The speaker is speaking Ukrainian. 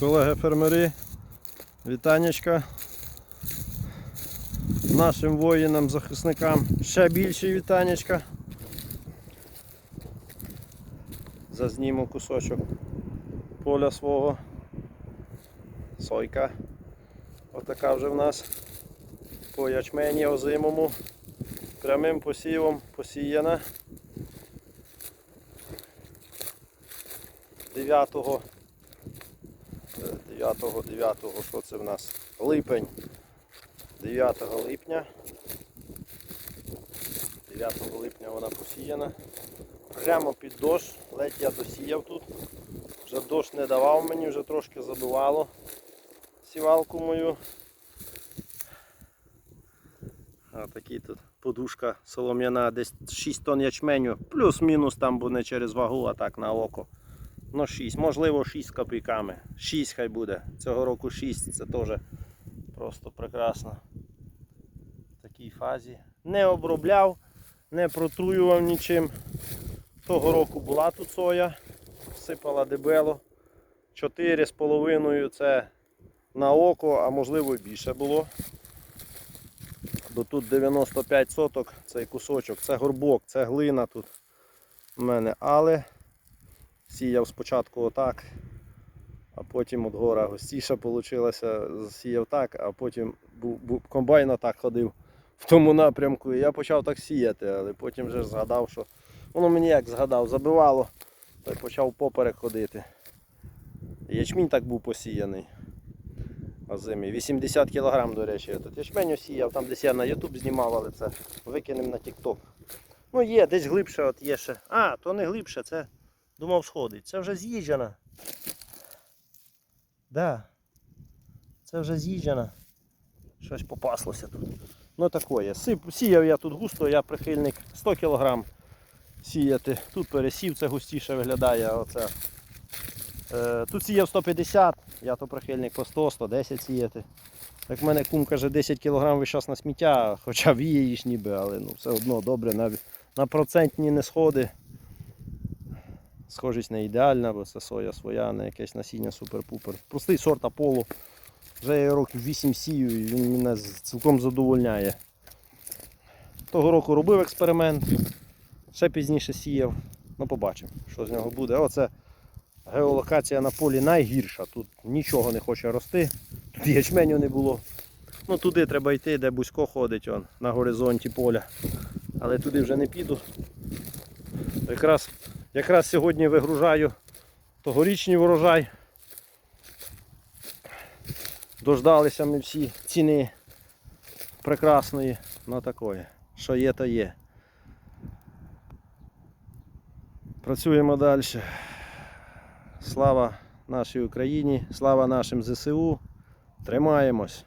Колеги фермери, вітанечка. Нашим воїнам, захисникам ще більше вітанечка. Зазніму кусочок поля свого. Сойка. Отака вже в нас по ячмені озимому. Прямим посівом посіяна. 9 9, 9, що це в нас? Липень. 9 липня. 9 липня вона посіяна. Прямо під дощ, ледь я досіяв тут. Вже дощ не давав мені, вже трошки забивало сівалку мою. А такий тут подушка солом'яна, десь 6 тонн ячменю, плюс-мінус там буде через вагу, а так на око. Ну 6, можливо 6 з копійками. 6 хай буде. Цього року 6, це теж просто прекрасно. В такій фазі. Не обробляв, не протруював нічим. Того року була тут соя, сипала дебело. 4,5 це на око, а можливо і більше було. Бо тут 95 соток цей кусочок, це горбок, це глина тут у мене, але сіяв спочатку отак, а потім от гора густіша вийшла, сіяв так, а потім був, комбайн так ходив в тому напрямку. І я почав так сіяти, але потім вже згадав, що воно мені як згадав, забивало, то й почав поперек ходити. Ячмінь так був посіяний. Озимий. 80 кг, до речі, я тут ячменю сіяв, там десь я на YouTube знімав, але це викинемо на TikTok. Ну є, десь глибше от є ще. А, то не глибше, це думав сходить. Це вже з'їжджена. Да. Це вже з'їжджена. Щось попаслося тут. Ну такое. Сип, сіяв я тут густо, я прихильник 100 кг сіяти. Тут пересів, це густіше виглядає. Оце. Е, тут сіяв 150, я то прихильник по 100, 110 сіяти. Як в мене кум каже 10 кг весь час на сміття, хоча віє їж ніби, але ну, все одно добре, на, на процентні не сходи. Схожість не ідеальна, бо це соя своя, не якесь насіння супер-пупер. Простий сорт Аполло. Вже я років 8 сію і він мене цілком задовольняє. Того року робив експеримент, ще пізніше сіяв. Ну побачимо, що з нього буде. Оце геолокація на полі найгірша. Тут нічого не хоче рости. Тут ячменю не було. Ну туди треба йти, де бузько ходить он, на горизонті поля. Але туди вже не піду. Якраз, якраз сьогодні вигружаю тогорічний врожай. Дождалися ми всі ціни прекрасної на такої. Що є, то є. Працюємо далі. Слава нашій Україні, слава нашим ЗСУ. Тримаємось.